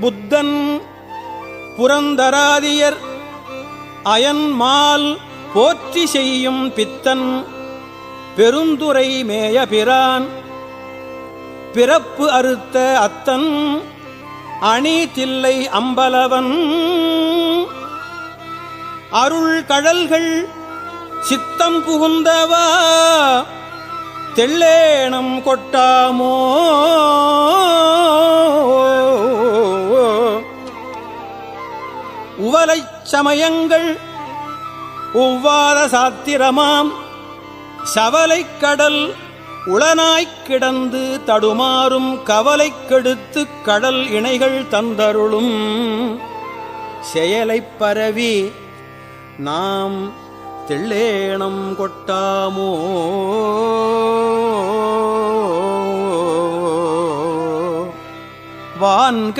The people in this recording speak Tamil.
புத்தன் புரந்தராதியர் அயன்மால் போற்றி செய்யும் பித்தன் பெருந்துரை மேயபிரான் பிறப்பு அறுத்த அத்தன் அணி தில்லை அம்பலவன் அருள் கடல்கள் சித்தம் புகுந்தவா தெள்ளேணம் கொட்டாமோ உவலைச் சமயங்கள். ஒவ்வாத சாத்திரமாம். சவலைக் கடல் உளனாய்க் கிடந்து தடுமாறும் கவலைக் கெடுத்து கடல் இணைகள் தந்தருளும். செயலைப் பரவி நாம் தெள்ளேணம் கொட்டாமோ? வான்